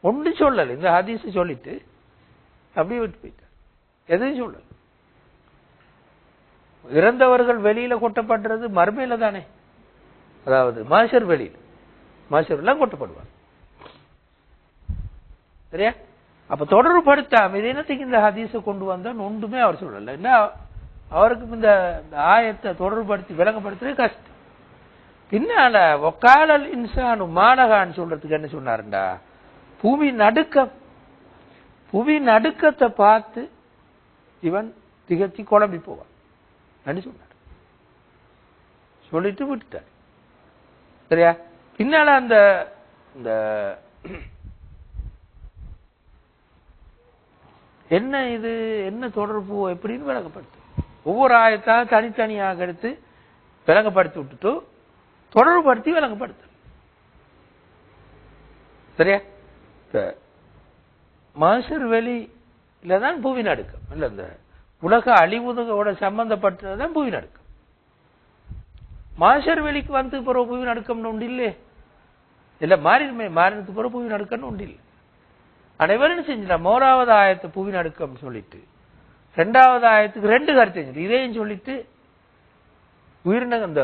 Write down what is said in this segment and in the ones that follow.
ஒன்று சொல்லலை. இந்த ஹதீஸ் சொல்லிட்டு அப்படியே விட்டு போயிட்டார். எதையும் சொல்லல. இறந்தவர்கள் வெளியில கொட்டப்படுறது மறுமையில தானே. அதாவது மாஷர் வெளியில். மாஷர் எல்லாம் கொட்டப்படுவார் சரியா? அப்ப தொடர்பு படுத்தாம இது என்னத்துக்கு இந்த ஹதீஸை கொண்டு வந்தோன்னு ஒன்றுமே அவர் சொல்லல. என்ன? அவருக்கு இந்த இந்த ஆயத்தை தொடர்புபடுத்தி விளங்கப்படுத்துறது கஷ்டம். பின்னால ஒக்காலல் இன்சானு மாலகான்னு சொல்றதுக்கு என்ன சொன்னாருண்டா? பூமி நடுக்கம். புவி நடுக்கத்தை பார்த்து இவன் திகத்தி குழம்பி போவான். அப்படின்னு சொன்னார். சொல்லிட்டு விட்டுட்டார். சரியா? பின்னால அந்த இந்த என்ன இது என்ன தொடர்பு எப்படின்னு விளங்கப்படுத்து ஒவ்வொரு ஆயத்தாக தனித்தனியாக எடுத்து விளங்கப்படுத்தி விட்டுட்டு தொடர்புபடுத்தி விளங்கப்படுத்து சரியா? இப்ப மாசர் வெளியில தான் புவி நடுக்கம் இல்ல இந்த உலக அழிவுதோட சம்பந்தப்பட்டதுதான் புவி நடுக்கம் மாசர் வெளிக்கு வந்து பிறகு புவி நடுக்கம்னு உண்டு இல்லையே? இல்ல மாறிடுமே மாறினத்துக்கு பிறகு புவி நடுக்கம்னு உண்டு இல்லை. அனைவரும் செஞ்சிடா மூணாவது ஆயத்தை புவி நடுக்கம் சொல்லிட்டு ரெண்டாவது ஆயத்துக்கு ரெண்டு கருத்து செஞ்சிட்டு இதையும் சொல்லிட்டு உயிரின இந்த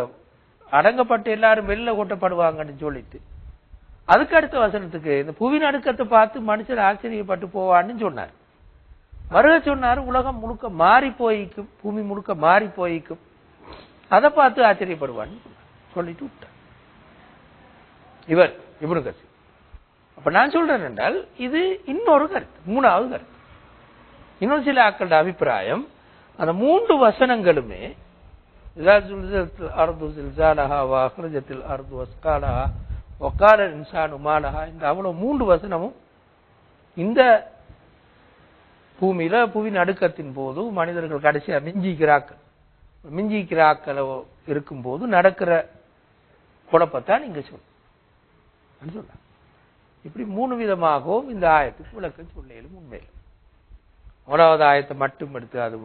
அடங்கப்பட்டு எல்லாரும் வெளில கொட்டப்படுவாங்கன்னு சொல்லிட்டு அதுக்கு அடுத்த வசனத்துக்கு இந்த புவியின் அடுக்கத்தை பார்த்து மனுஷர் ஆச்சரியப்பட்டு போவான்னு சொன்னார். வருக சொன்னார் உலகம் முழுக்க மாறி போயிக்கும் பூமி முழுக்க மாறி போயிக்கும். அதை பார்த்து ஆச்சரியப்படுவான்னு சொல்லிட்டு விட்டார். இவர் இவரு கட்சி அப்ப நான் சொல்றேன் என்றால் இது இன்னொரு கருத்து மூணாவது கருத்து. இன்னொரு சில ஆக்களோட அபிப்பிராயம் அந்த மூன்று வசனங்களுமே இதாஜுல் அர்து ஜில்சாலஹா வாஹ்ரஜத்தில் அர்து வஸ்காலஹா ஒக்கால இன்சானு மாலஹா இந்த அவ்வளோ மூன்று வசனமும் இந்த பூமியில புவி நடுக்கத்தின் போது மனிதர்கள் கடைசியா மிஞ்சிக்கிறாக்கள் மிஞ்சிக்கிறாக்கள் இருக்கும்போது நடக்கிற குழப்பத்தான் இங்க சொல்லு சொல்ல இப்படி மூணு விதமாகவும் இந்த ஆயத்துக்கு விளக்கம் சொல்லையிலும் உண்மையில் முதலாவது ஆயத்தை மட்டும் எடுத்து அது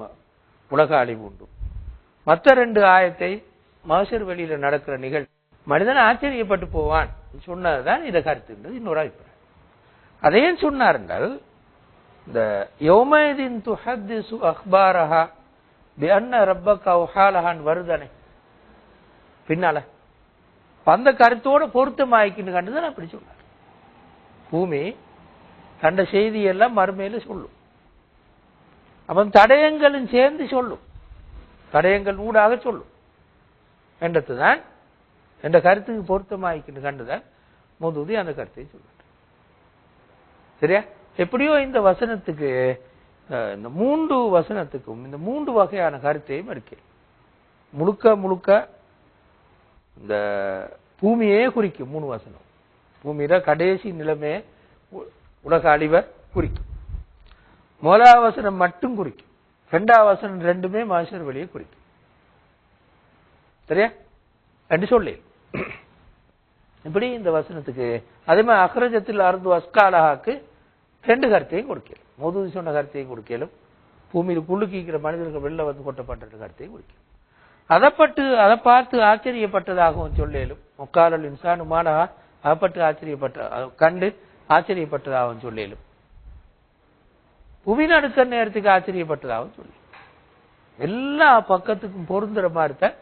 உலக அழிவு உண்டு. மற்ற ரெண்டு ஆயத்தை மகசர் வெளியில நடக்கிற நிகழ்வு மனிதன் ஆச்சரியப்பட்டு போவான். சொன்னதுதான் இதை கருத்துன்றது இன்னொரு அபிப்பிராயம். அதையும் சொன்னார் என்றால் இந்த யௌமதின் துஹத்திசு அக்பாரஹா பிஅன்ன ரப்ப உஹாலஹான் வருதானே? பின்னால. அந்த கருத்தோட பொருத்தமாயிக்கின்னு கண்டுதான் அப்படி சொன்னார். பூமி கண்ட செய்தியெல்லாம் மறுமையில சொல்லும். அப்ப தடயங்களும் சேர்ந்து சொல்லும். தடயங்கள் ஊடாக சொல்லும். என்றதுதான் என்ற கருத்துக்கு பொருத்தமாயிக்கின்னு கண்டுதான் மோதுதி அந்த கருத்தை சொல்றார் சரியா? எப்படியோ இந்த வசனத்துக்கு இந்த மூன்று வசனத்துக்கும் இந்த மூன்று வகையான கருத்தையும் இருக்கு. முழுக்க முழுக்க இந்த பூமியே குறிக்கும் மூணு வசனம். பூமியில கடைசி நிலைமையே உ- உலக அழிவர் குறிக்கும். முதலாவது வசனம் மட்டும் குறிக்கும். ரெண்டாவது வசனம் ரெண்டுமே மனுஷர் வெளியே குறிக்கும். சரியா? ரெண்டு சொல்லி. இப்படி இந்த வசனத்துக்கு அதே மாதிரி அக்ரஜத்தில் அருந்து அஸ்காலஹாக்கு ரெண்டு கருத்தையும் கொடுக்கலும். மோதுதி சொன்ன கருத்தையும் கொடுக்கலும். பூமியில் புல்லுக்கிக்கிற மனிதர்கள் வெளில வந்து கொட்டப்பட்ட கருத்தையும் கொடுக்கலும். அதைப்பட்டு அதை பார்த்து ஆச்சரியப்பட்டதாகவும் சொல்லேலும். முக்காலல் இன்சானு மானகா அதைப்பட்டு ஆச்சரியப்பட்ட கண்டு ஆச்சரியப்பட்டதாகவும் சொல்லேலும். புவி அடுத்த நேரத்துக்கு ஆச்சரியப்பட்டதாகவும் சொல்லி எல்லா பக்கத்துக்கும் பொருந்துற மாதிரி தான்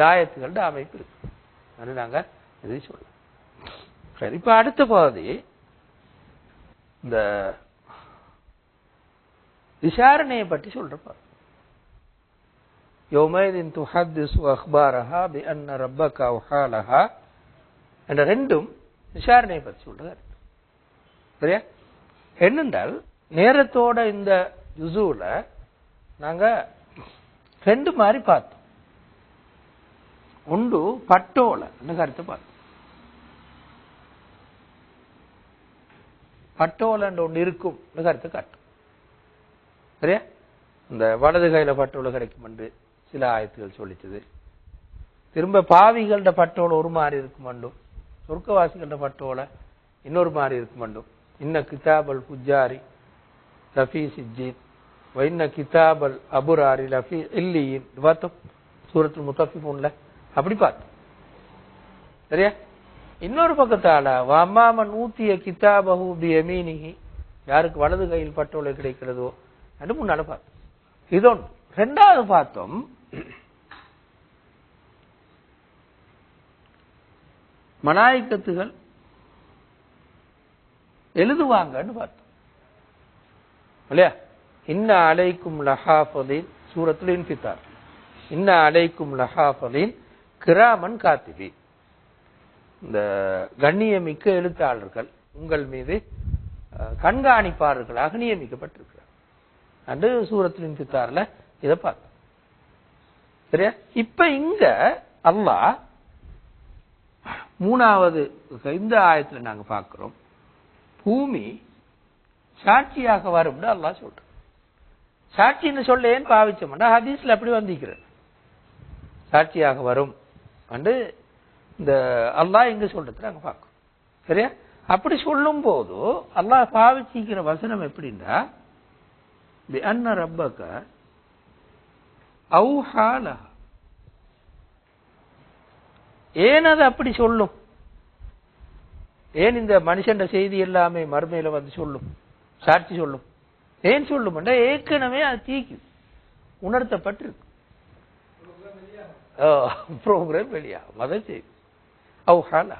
காயத்துகளோட அமைப்பு இருக்கு. அது நாங்கள் இதை சொல்லலாம் சரி இப்ப அடுத்த பகுதி இந்த விசாரணையை பற்றி சொல்றப்ப யோமேதின் துஹத்திசு அக்பாரஹா பி அன்ன ரப்பகா உஹாலஹா என்ற ரெண்டும் விசாரணையை பற்றி சொல்றாரு சரியா? என்னென்றால் நேரத்தோட இந்த ஜுசுல நாங்கள் ரெண்டு மாதிரி பார்த்தோம். உண்டு பட்டோல. கருத்தை பார்த்தோம் பட்டோலன்ற ஒன்று இருக்கும். கருத்தை காட்டும் சரியா? இந்த வலது கையில பட்டோல கிடைக்கும் என்று சில ஆயத்துகள் சொல்லிச்சது திரும்ப பாவிகள்ட பட்டோல ஒரு மாதிரி இருக்கும் மண்டும் சொர்க்கவாசிகள்ட பட்டோல இன்னொரு மாதிரி இருக்கும் மண்டும் இன்ன கிதாபல் புஜாரி ரஃபி சிஜித் வைன்ன கிதாபல் அபுராரி லஃபி இல்லியின். பார்த்தோம் சூரத்தில் முத்தஃபிஃபூன்ல. அப்படி பார்த்து சரியா? இன்னொரு பக்கத்தால வம்மாமன் ஊத்திய கிதாபஹு பியமீனிஹி. யாருக்கு வலது கையில் பட்டோலை கிடைக்கிறதோ அது முன்னால பார்த்தோம் இதொன்று ரெண்டாவது பார்த்தோம். மலாய்க்கத்துகள் எழுதுவாங்கன்னு பார்த்தோம். இல்லையா? இன்ன அலைக்கும் லஹாஃபதீன் சூரத்தில் இன்பித்தார் இன்ன அலைக்கும் லஹாஃபதீன் கிராமன் காத்திபி. இந்த கண்ணியமிக்க எழுத்தாளர்கள் உங்கள் மீது கண்காணிப்பாளர்களாக நியமிக்கப்பட்டிருக்கிறார் அன்று சூரத்தின் கித்தாரில் இதை பார்த்தோம். சரியா? இப்ப இங்க அல்லாஹ் மூணாவது இந்த ஆயத்தில் நாங்க பார்க்கிறோம். பூமி சாட்சியாக வரும்னு அல்லாஹ் சொல்கிறோம் சாட்சின்னு சொல்ல ஏன் பாவிச்சோம்னா ஹதீஸ்ல அப்படி வந்திருக்கிறது. சாட்சியாக வரும். என்று இந்த அல்லாஹ் எங்க சொல்றது அங்க பார்க்கிறோம் சரியா? அப்படி சொல்லும் போது அல்லாஹ் பாவிச்சிக்கிற வசனம் எப்படின்னா அன்ன ரப்பக்க அவுஹாலா ஏன் அது அப்படி சொல்லும்? ஏன் இந்த மனுஷன் செய்தி எல்லாமே மறுமையில வந்து சொல்லும்? சாட்சி சொல்லும். ஏன் சொல்லும் ஏற்கனவே அது தீக்கு உணர்த்தப்பட்டிருக்கு. ப்ரோக்ராம் வெளியாகும் அதை செய்யும் அவுஹாலா.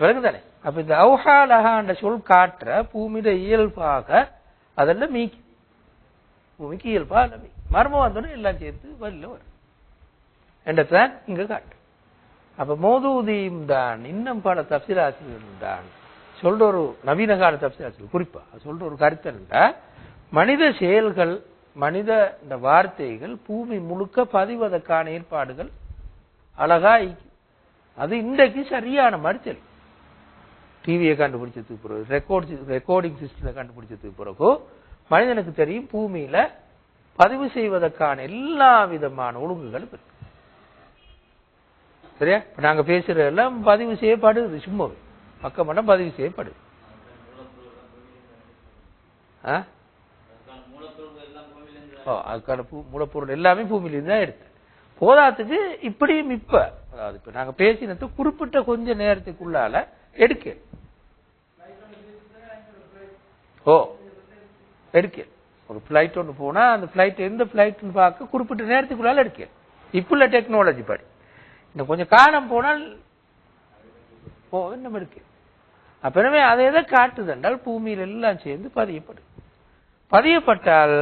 விளங்குதானே? அப்ப இந்த அவுஹாலஹான்ற சொல் காட்டுற பூமியில இயல்பாக அதெல்லாம் மீக்கி பூமிக்கு இயல்பா அல்ல மீ மர்மம் வந்தோடனே எல்லாம் சேர்த்து வெளில வரும். என்றதான் இங்க காட்டு. அப்ப மோதூதியும் தான் இன்னும் பல தப்சிராசிரியரும் தான். சொல்ற ஒரு நவீன கால தப்சிராசிரியர் குறிப்பா சொல்ற ஒரு கருத்து என்னன்னா மனித செயல்கள் மனித இந்த வார்த்தைகள் பூமி முழுக்க பதிவதற்கான ஏற்பாடுகள் அழகா அது இன்றைக்கு சரியான மாதிரி தெரியும் டிவியை கண்டுபிடிச்சதுக்கு பிறகு ரெக்கார்ட் ரெக்கார்டிங் சிஸ்டத்தை கண்டுபிடிச்சதுக்கு பிறகு மனிதனுக்கு தெரியும் பூமியில பதிவு செய்வதற்கான எல்லா விதமான ஒழுங்குகளும் இருக்கு. சரியா? இப்ப நாங்க பேசுற எல்லாம் பதிவு செய்யப்படுது சும்மா. பக்கமெல்லாம் பதிவு செய்யப்படுது. ஆ? ஓ அதுக்கான பூ மூலப்பொருள் எல்லாமே பூமியிலிருந்து தான் எடுத்தேன். போதாத்துக்கு இப்படியும் இப்ப அதாவது இப்ப நாங்க பேசினது குறிப்பிட்ட கொஞ்ச நேரத்துக்குள்ளால எடுக்க ஓ எடுக்க ஒரு ஃப்ளைட் ஒன்று போனா அந்த ஃப்ளைட் எந்த ஃப்ளைட்டுன்னு பார்க்க குறிப்பிட்ட நேரத்துக்குள்ளால எடுக்க இப்ப உள்ள டெக்னாலஜி படி. இன்னும் கொஞ்சம் காலம் போனால் ஓ இன்னும் இருக்கு அப்புறமே அதை எதை காட்டுது என்றால் பூமியில் எல்லாம் சேர்ந்து பதியப்படும். பதியப்பட்டால்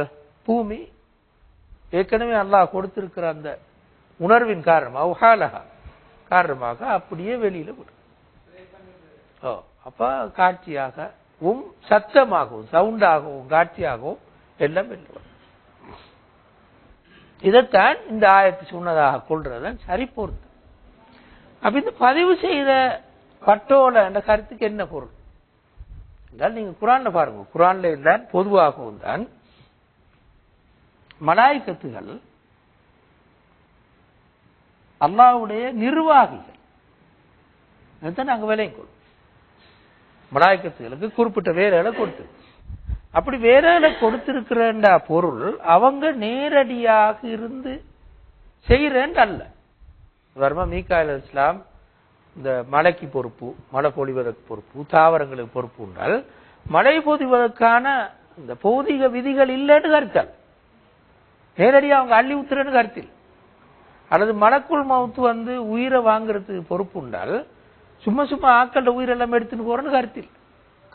பூமி ஏற்கனவே அல்லாஹ் கொடுத்திருக்கிற அந்த உணர்வின் காரணம் உஹாலகா காரணமாக அப்படியே வெளியில விடும் ஓ அப்ப காட்சியாகவும் சத்தமாகவும் சவுண்டாகவும் காட்சியாகவும் எல்லாம் வெளில இதைத்தான் இந்த ஆயத்தை சொன்னதாக கொள்றதன் சரி பொருத்தம் அப்ப இந்த பதிவு செய்த பட்டோல என்ற கருத்துக்கு என்ன பொருள்? என்றால் நீங்க குரான்ல பாருங்க. குரான்ல தான் பொதுவாகவும் தான் மலாய்க்கத்துகள் அல்லாவுடைய நிர்வாகிகள். அதுதான் நாங்க விலையும் கொள்ளும் மலாய்க்கத்துகளுக்கு குறிப்பிட்ட வேலைகளை கொடுத்து அப்படி வேலைகளை கொடுத்திருக்கிறேன்டா பொருள் அவங்க நேரடியாக இருந்து செய்கிறேன் அல்ல. வர்மா மீகாயில் இஸ்லாம் இந்த மழைக்கு பொறுப்பு மழை பொழிவதற்கு பொறுப்பு தாவரங்களுக்கு பொறுப்பு உண்டால் மழை பொழிவதற்கான இந்த பௌதிக விதிகள் இல்லைன்னு கருத்தால். நேரடியாக அவங்க அள்ளி ஊத்துறேன்னு கருத்தில். அல்லது மலக்குள் மவுத்து வந்து உயிரை வாங்குறதுக்கு பொறுப்பு உண்டால் சும்மா சும்மா ஆக்கள்ட உயிரெல்லாம் எடுத்துன்னு போறேன்னு கருத்தில்.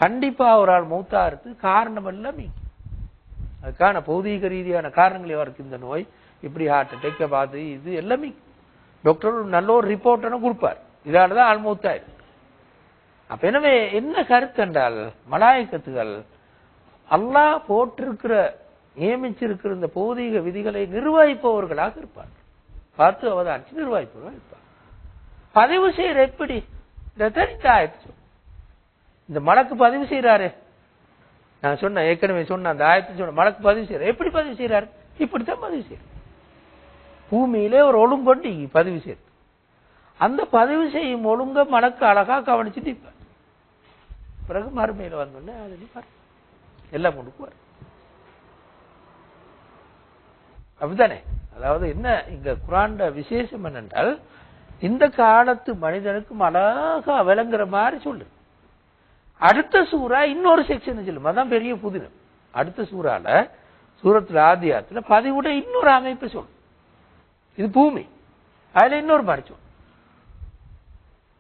கண்டிப்பாக ஒரு ஆள் மௌத்தாகிறது காரணம் எல்லாம் அதுக்கான பௌதீக ரீதியான காரணங்களை அவருக்கு இந்த நோய் இப்படி ஹார்ட் அட்டாக் பாது இது எல்லாமே. டாக்டர் நல்ல ஒரு ரிப்போர்ட்டனும் கொடுப்பார். இதால தான் ஆள் மௌத்தாயிரு அப்ப எனவே என்ன கருத்து என்றால் மலாயக்கத்துகள் அல்லாஹ் போட்டிருக்கிற நியமிச்சிருக்கிற இந்த பௌதீக விதிகளை நிர்வகிப்பவர்களாக இருப்பார் பார்த்து அவதானிச்சு நிர்வகிப்பவர்கள் இருப்பார். பதிவு செய்யற எப்படி? இந்த தெரிந்த ஆயத்து இந்த மலக்கு பதிவு செய்யறாரு நான் சொன்ன ஏற்கனவே சொன்ன அந்த ஆயத்தை சொன்ன மலக்கு பதிவு செய்யறாரு எப்படி பதிவு செய்யறாரு இப்படித்தான் பதிவு செய்யறாரு பூமியிலே ஒரு ஒழுங்கொண்டு பதிவு செய்யறது அந்த பதிவு செய்யும் ஒழுங்க மலக்கு அழகா கவனிச்சுட்டு நிற்பார். பிறகு மறுமையில வந்தோடனே அதை எல்லாம் கொடுக்குவார் அப்படித்தானே? அதாவது என்ன இங்க குரான்ட விசேஷம் என்னென்றால் இந்த காலத்து மனிதனுக்கும் அழகா விளங்குற மாதிரி சொல்லு. அடுத்த சூறா இன்னொரு செக்ஷன் சொல்லும் அதான் பெரிய புதினம் அடுத்த சூறால சூரத்தில் ஆதியாத்துல பதிவுட இன்னொரு அமைப்பு சொல்லும் இது பூமி. அதுல இன்னொரு மாதிரி சொல்லும்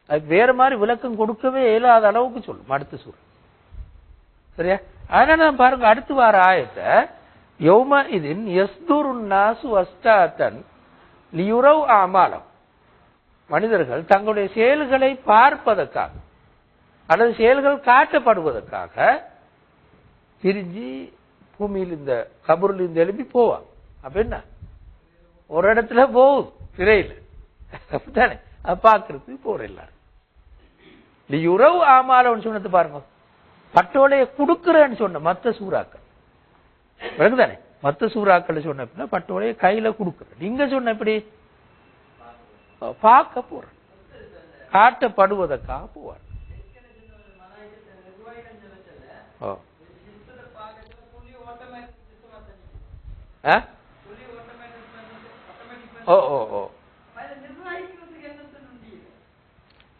அதுக்கு வேற மாதிரி விளக்கம் கொடுக்கவே இயலாத அளவுக்கு சொல்லும் அடுத்த சூறா. சரியா? அதனால நான் பாருங்க அடுத்து வார ஆயத்தை யௌம இதின் எஸ்துருன் நாசு அஸ்தாத்தன் லியுரவ் ஆமாலம் மனிதர்கள் தங்களுடைய செயல்களை பார்ப்பதற்காக அல்லது செயல்கள் காட்டப்படுவதற்காக பிரிஞ்சு பூமியில் இந்த கபூரில் இருந்து எழுப்பி போவான் அப்ப என்ன? ஒரு இடத்துல போகுது திரையில் அப்படித்தானே? அது பார்க்கறதுக்கு போற எல்லாரும். லியுரவ் ஆமாலம்னு சொன்னது பாருங்க. பட்டோலையை கொடுக்குறேன்னு சொன்ன மத்த சூறாக்கள். விளங்குதானே மத்த சூறாக்கள் சொன்ன அப்படின்னா பட்டோலைய கையில கொடுக்குற நீங்க சொன்ன எப்படி? பார்க்க போற காட்டப்படுவதற்காக போவார். ஓ. ஓ ஓ ஓ.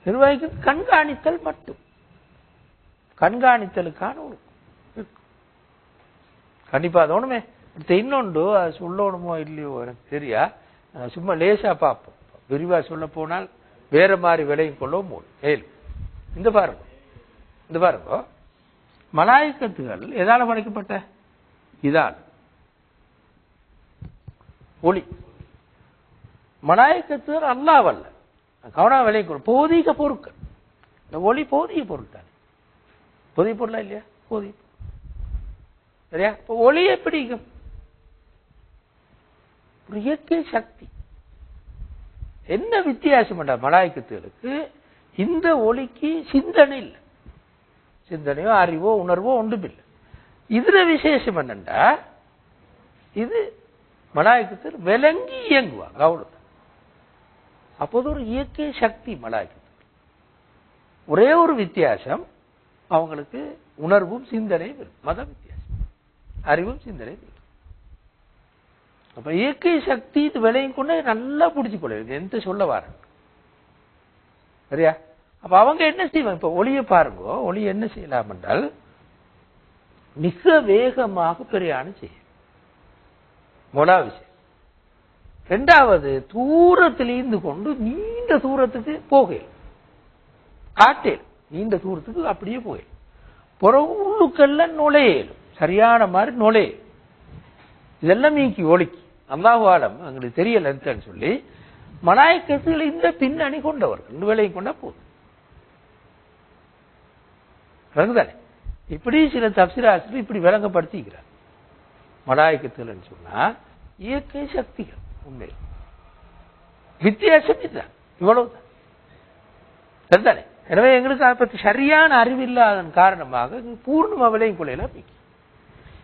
நிர்வாகிக்கு கண்காணித்தல் மட்டும். கண்காணித்தலுக்கான ஒரு கண்டிப்பாக அது ஒன்றுமே அடுத்து இன்னொன்று அது சொல்லணுமோ இல்லையோ எனக்கு தெரியா. சும்மா லேசா பார்ப்போம். விரிவா சொல்ல போனால் வேற மாதிரி விலையும் கொள்ளவும் மேல் இந்த பாருங்க. இந்த பாருங்க. மலாய்க்கத்துகள் எதால படைக்கப்பட்ட? இதால். ஒளி. மலாய்க்கத்துகள் அல்லாவல்ல. கவனம் விலை கொள் போதிக பொருட்கள். இந்த ஒளி போதிய பொருள் தானே. பொதிய பொருளா இல்லையா? போதிய பொருள். சரியா? இப்போ ஒளி எப்படி ஒரு இயற்கை சக்தி. என்ன வித்தியாசம் மலாய்க்கத்துகளுக்கு இந்த ஒளிக்கு சிந்தனை இல்லை. சிந்தனையோ அறிவோ உணர்வோ ஒன்றும் இல்லை இதுல விசேஷம் என்னண்டா இது மலாய்க்கத்தில் விளங்கி இயங்குவாங்க அவ்வளவுதான். அப்போது ஒரு இயற்கை சக்தி மலாய்க்கத்து ஒரே ஒரு வித்தியாசம் அவங்களுக்கு உணர்வும் சிந்தனையும் மத வித்தியாசம் அறிவும் சிந்தனை அப்ப இயற்கை சக்தி இது விலையும் கொண்டு நல்லா பிடிச்சு கொள்ளுது எந்த சொல்ல வரேன்? சரியா? அப்ப அவங்க என்ன செய்வாங்க? இப்ப ஒளியை பாருங்க. ஒளி என்ன செய்யலாம் என்றால் மிக வேகமாக பிரயாணம் செய்யும். முதலாவது விஷயம். ரெண்டாவது தூரத்திலிருந்து கொண்டு நீண்ட தூரத்துக்கு போகையில். காட்டேல் நீண்ட தூரத்துக்கு அப்படியே போயிடும் புற உள்ளுக்கெல்லாம் நுழையலும். சரியான மாதிரி நுழை இதெல்லாம் நீக்கி ஒலிக்கு அல்லாஹாலம் எங்களுக்கு தெரியல என்னன்னு சொல்லி மலாய்க்கத்தில் இந்த பின்னணி கொண்டவர் ரெண்டு வேலையும் கொண்டா போதும். விளங்குதானே இப்படி சில தப்சிராசிரியர் இப்படி விளங்கப்படுத்திக்கிறார். மலாய்க்கத்தில் சொன்னா இயற்கை சக்திகள் உண்மையில். வித்தியாசம் இதுதான். இவ்வளவுதான். சரிதானே எனவே எங்களுக்கு அதை பற்றி சரியான அறிவு இல்லாதன் காரணமாக எங்களுக்கு பூர்ண விலையும் கொள்ளையெல்லாம் மிக்கி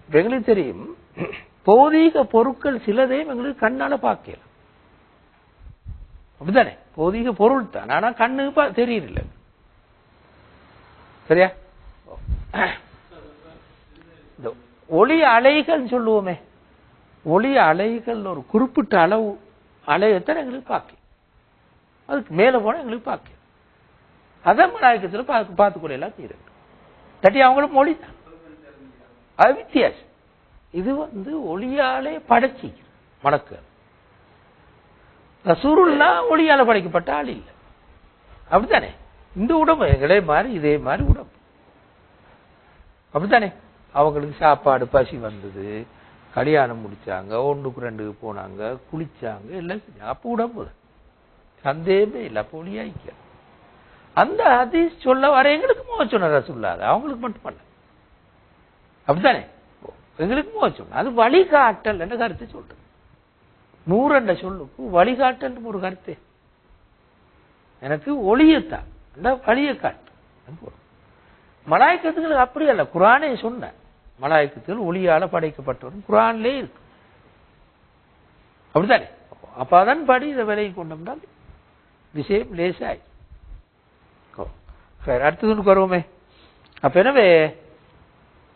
எங்களுக்கு தெரியும். பௌதீக பொருட்கள் சிலதையும் எங்களுக்கு கண்ணால பார்க்கல அப்படித்தானே? பௌதீக பொருள் தான் ஆனா கண்ணுக்கு தெரியல சரியா? இந்த ஒளி அலைகள் சொல்லுவோமே. ஒளி அலைகள் ஒரு குறிப்பிட்ட அளவு அலையத்தான் எங்களுக்கு பார்க்க அதுக்கு மேல போனா எங்களுக்கு பார்க்க அதான் மலாயக்கத்தில் பார்த்து எல்லாம் இருக்கு தட்டி அவங்களும் மொழி தான் அது வித்தியாசம். இது வந்து ஒளியாலே படைச்சி மடக்கு. ரசூருல்லா ஒளியால படைக்கப்பட்ட ஆள் இல்லை. அப்படித்தானே? இந்த உடம்பு எங்களே மாதிரி இதே மாதிரி உடம்பு. அப்படித்தானே? அவங்களுக்கு சாப்பாடு பசி வந்தது கல்யாணம் முடிச்சாங்க ஒன்றுக்கு ரெண்டுக்கு போனாங்க குளிச்சாங்க எல்லாம் செஞ்சாங்க அப்போ உடம்பு. சந்தேகமே இல்லை அப்போ ஒளியாய்க்க அந்த ஹதீஸ் சொல்ல வர எங்களுக்கு மோச்சன ரசூல்லா அவங்களுக்கு மட்டும் பண்ண அப்படித்தானே? ஓ, எங்களுக்கு மோச்சம் அது வழிகாட்டல் என்ற கருத்து சொல்றது நூறு என்ற சொல்லுக்கு வழிகாட்டல் ஒரு கருத்து. எனக்கு ஒளியத்தான். அந்த வழியை காட்டு. அது அப்படி அல்ல. குரானே சொன்ன. மலாய்க்கத்துகள் ஒளியால படைக்கப்பட்டவரும் குரான்லே இருக்கு. அப்படித்தானே? அப்ப அதன் படி இதை விலையை கொண்டோம்னால் விஷயம் லேசாய். ஓ, வருவோமே. அப்ப எனவே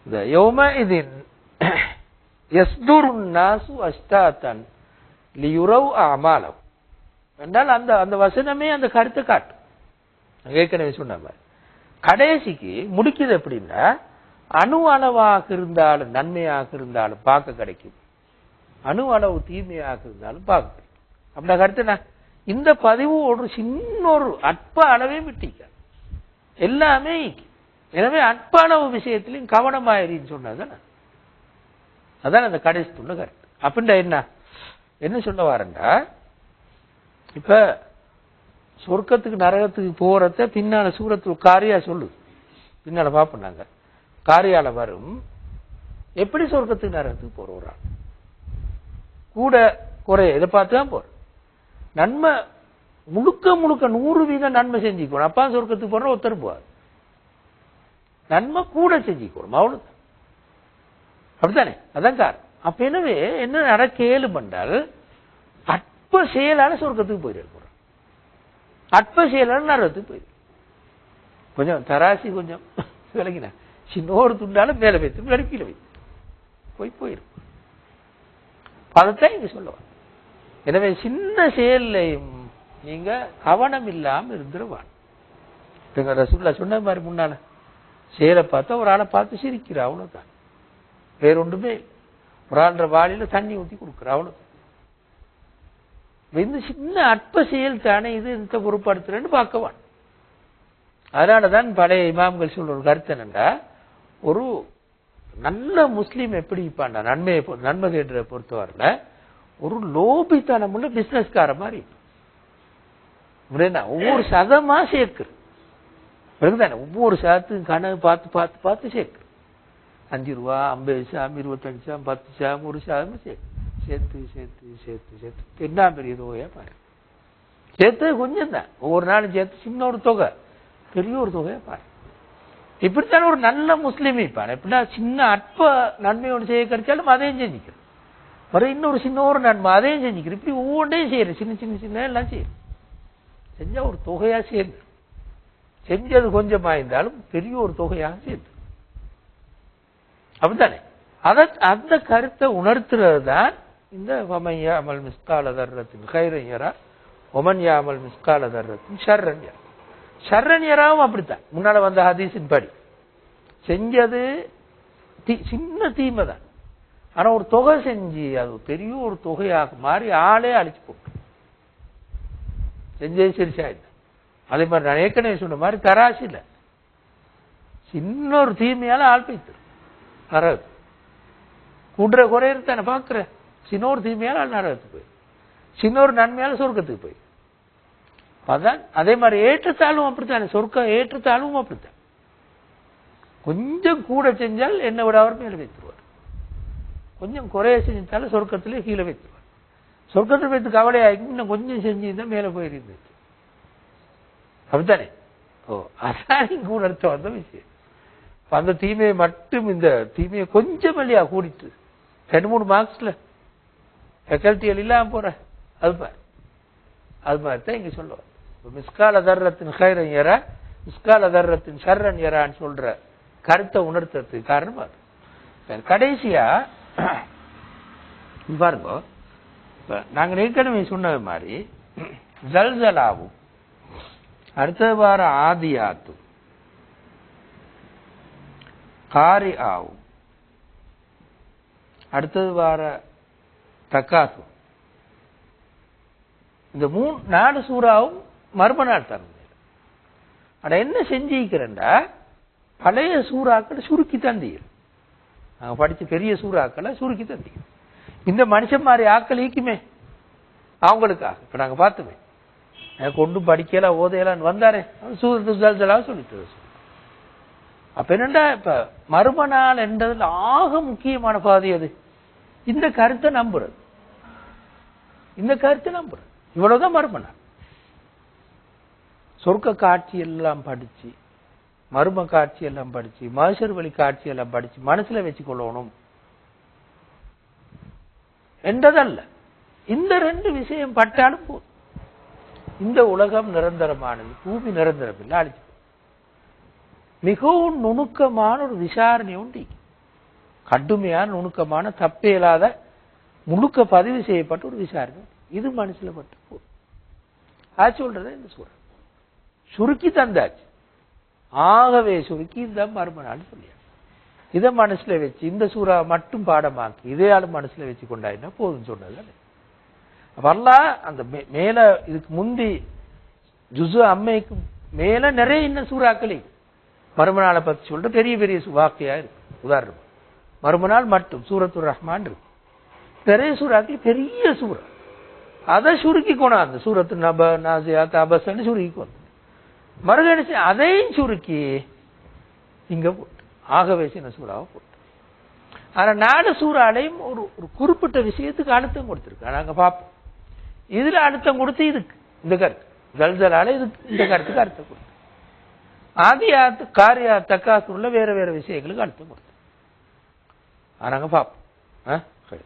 இந்த யௌம இதின் எஸ்துரு நாசு அஸ்தாத்தன் லியுரவ் அமாலம் என்றால் அந்த அந்த வசனமே அந்த கருத்தை காட்டும் ஏற்கனவே சொன்ன கடைசிக்கு முடிக்குது எப்படின்னா அணு அளவாக இருந்தாலும் நன்மையாக இருந்தாலும் பார்க்க கிடைக்கும் அணு அளவு தீமையாக இருந்தாலும் பார்க்க கிடைக்கும் அப்படின்னா கருத்து இந்த பதிவு ஒரு சின்ன ஒரு அற்ப அளவே விட்டிக்க எல்லாமே எனவே அன்பான விஷயத்திலையும் கவனமாயிருன்னு சொன்னதுதானே அதான். அந்த கடைசி துள்ள கரெக்ட் அப்படின்னா என்ன? என்ன சொல்ல வரண்டா இப்ப சொர்க்கத்துக்கு நரகத்துக்கு போறத பின்னால சூரத்து காரியா சொல்லுது பின்னால பார்ப்போம் நாங்க. காரியால வரும். எப்படி சொர்க்கத்துக்கு நரகத்துக்கு போற கூட குறைய இதை பார்த்து தான் போற நன்மை முழுக்க முழுக்க நூறு வீதம் நன்மை செஞ்சுக்கணும் அப்பா சொர்க்கத்துக்கு போற ஒருத்தர் போவார். நன்மை கூட செஞ்சுக்கணும். அவ்வளவுதான் அப்படித்தானே? அதான் காரணம். அப்ப எனவே என்ன நடக்க ஏழு பண்ணால் அற்ப செயலால சொர்க்கத்துக்கு போயிட்டு அற்ப செயலால நரகத்துக்கு போயிரு கொஞ்சம் தராசி கொஞ்சம் விலகின சின்ன ஒரு துண்டாலும் மேல வைத்து மேல கீழே வைத்து. போய் போயிரும் அதைத்தான் இங்க சொல்லுவாங்க எனவே சின்ன செயல்லையும் நீங்க கவனம் இல்லாமல் இருந்துருவான் எங்க சொன்ன மாதிரி முன்னால செயலை பார்த்தா ஒரு ஆளை பார்த்து சிரிக்கிறா அவ்வளோதான் வேறொன்றுமே ஒரு ஆள்ற வாளியில் தண்ணி ஊற்றி கொடுக்குறா அவ்வளோதான் இந்த சின்ன அற்ப செயல் தானே இது இந்த பொறுப்படுத்துறேன்னு பார்க்கவான். அதனால தான் பழைய இமாம்கள் சொல்ற ஒரு கருத்து என்னண்டா ஒரு நல்ல முஸ்லீம் எப்படி இருப்பான்டா நன்மையை நன்மை தேடுற பொறுத்தவரையில் ஒரு லோபித்தனம் உள்ள பிசினஸ்கார மாதிரி இருப்பான். ஒவ்வொரு சதமா சேர்க்குது தானே ஒவ்வொரு சாத்துக்கும் கணக்கு பார்த்து பார்த்து பார்த்து சேர்க்கு. அஞ்சு ரூபா ஐம்பது சாம் இருபத்தஞ்சு சாம் பத்து சாம் ஒரு சாம் சேர்க்கு. சேர்த்து சேர்த்து சேர்த்து சேர்த்து. என்ன பெரிய தொகையா பாரு. சேர்த்து கொஞ்சம் தான் ஒவ்வொரு நாளும் சேர்த்து சின்ன ஒரு தொகை. பெரிய ஒரு தொகையா பாரு. இப்படித்தான் ஒரு நல்ல முஸ்லீம் இருப்பான் எப்படின்னா சின்ன அற்ப நன்மை ஒன்று செய்ய கிடைச்சாலும் அதையும் செஞ்சுக்கிறோம். வர இன்னொரு சின்ன ஒரு நன்மை அதையும் செஞ்சுக்கிறேன் இப்படி ஒவ்வொன்றையும் செய்யறேன் சின்ன சின்ன சின்ன எல்லாம் செய்யறேன் செஞ்சா ஒரு தொகையா சேர்ந்து செஞ்சது கொஞ்சமா இருந்தாலும் பெரிய ஒரு தொகையாக சேர்த்து. அப்படித்தானே? அத அந்த கருத்தை உணர்த்துறது தான் இந்த வமையா அமல் மிஸ்கால தர்றத்தின் கைரஞ்சரா ஒமன் யாமல் மிஸ்கால தர்றத்தின் ஷர்ரன்யரா ஷர்ரன்யராவும் அப்படித்தான். முன்னால வந்த ஹதீஸின் படி செஞ்சது தீ- சின்ன தீமை தான். ஆனா ஒரு தொகை செஞ்சு அது பெரிய ஒரு தொகையாக மாறி ஆளே அழிச்சு போட்டு. செஞ்சது சிரிச்சாயிடுது அதே மாதிரி நான் ஏற்கனவே சொன்ன மாதிரி தராசில. சின்ன ஒரு தீமையால ஆள் நரகத்து குன்ற குறையிறது தானே பார்க்குற சின்ன ஒரு தீமையால ஆள் நரகத்துக்கு போய். சின்ன ஒரு நன்மையால சொர்க்கத்துக்கு போய். அதான் அதே மாதிரி ஏற்றத்தாழ்வும் அப்படித்தானே. சொர்க்க ஏற்றத்தாழ்வும் அப்படித்தான். கொஞ்சம் கூட செஞ்சால் என்னை விட அவர் மேலே வைத்துருவார். கொஞ்சம் குறைய செஞ்சாலும் சொர்க்கத்திலே கீழே வைத்துருவார். சொர்க்கத்தில் வைத்து கவலையாகி இன்னும் கொஞ்சம் செஞ்சிருந்தா மேலே போயிருந்தது. அப்படித்தானே? ஓ அதான் கூட உணர்த்த வந்த விஷயம். அந்த தீமையை மட்டும் இந்த தீமையை கொஞ்சம் இல்லையா கூடிட்டு ரெண்டு மூணு மார்க்ஸ்ல ஃபெக்கல்ட்டிகள் இல்லாம போற. அது மாதிரி அது மாதிரி தான் இங்க சொல்லுவார் மிஸ்கால தர்றத்தின் ஹைரன் எரா மிஸ்கால தர்றத்தின் சர்ரன் எரான்னு சொல்ற கருத்தை உணர்த்துறதுக்கு காரணம் அது. கடைசியா பாருங்க. இப்ப நாங்க ஏற்கனவே சொன்னது மாதிரி ஜல்சலாவும் அடுத்தது வார ஆதியாத்தும் காரி ஆவும் அடுத்தது வார தக்காத்து. இந்த மூணு நாலு சூறாவும் மர்ம நாள் தரும் அட என்ன செஞ்சிருக்கிறேன்டா? பழைய சூறாக்களை சுருக்கி தந்தீர் நாங்க படிச்ச பெரிய சூறாக்களை சுருக்கி தந்தீர் இந்த மனுஷன் மாதிரி ஆக்கள் ஈக்குமே அவங்களுக்காக. இப்ப நாங்க பார்த்துமே. எனக்கு ஒன்றும் படிக்கல ஓதையலான்னு வந்தாரே. சூரத்து ஜல்ஜலா சொல்லிட்டு அப்ப என்னண்டா இப்ப மர்ம நாள் என்றதுல ஆக முக்கியமான பாதை அது இந்த கருத்தை நம்புறது. இந்த கருத்தை நம்புறது. இவ்வளவுதான் மர்ம நாள் சொர்க்க காட்சி எல்லாம் படிச்சு மர்ம காட்சி எல்லாம் படிச்சு மகசர் வழி காட்சி எல்லாம் படிச்சு மனசுல வச்சு கொள்ளணும் என்றதல்ல. இந்த ரெண்டு விஷயம் பட்டாலும் போதும். இந்த உலகம் நிரந்தரமானது பூமி நிரந்தரம் இல்லை அழிச்சு மிகவும் நுணுக்கமான ஒரு விசாரணை உண்டு. கடுமையான நுணுக்கமான தப்பே இல்லாத முழுக்க பதிவு செய்யப்பட்ட ஒரு விசாரணை இது மனசுல பட்டு போதும். அது சொல்றது இந்த சூறா சுருக்கி தந்தாச்சு. ஆகவே சுருக்கி இந்த மர்ம நாள் சொல்லியா இதை மனசுல வச்சு இந்த சூறா மட்டும் பாடமாக்கி இதே ஆளு மனசுல வச்சு கொண்டாடினா போதும் சொன்னது வரலா அந்த மே- மேல இதுக்கு முந்தி ஜுசு அம்மைக்கு மேல நிறைய இன்னும் சூறாக்களே. மறுமநாளை பத்தி சொல்லிட்டு பெரிய பெரிய சு- வாக்கையா இருக்கு. உதாரணம் மறுமநாள் மட்டும் சூரத்துர் ரஹ்மான் இருக்கு. பெரிய சூறாக்கள் பெரிய சூறா. அதை சுருக்கி கொண்டாந்து சூரத்து நப நாசியா தபஸ்ன்னு சுருக்கி கொண்டு மறுகணிச்சு அதையும் சுருக்கி இங்க போட்டு ஆகவே சின்ன சூறாவை போட்டு. ஆனா நாலு சூறாலையும் ஒரு ஒரு குறிப்பிட்ட விஷயத்துக்கு அழுத்தம் கொடுத்துருக்கு நாங்க பார்ப்போம் இதுல அழுத்தம் கொடுத்து இதுக்கு இந்த கருத்து. ஜல்ஜலால இதுக்கு இந்த கருத்துக்கு அர்த்தம் கொடுத்து. ஆதியாத்து காரியா தக்காசுள்ள வேற வேற விஷயங்களுக்கு அர்த்தம் கொடுத்து. நாங்க பார்ப்போம் ஆ? சரி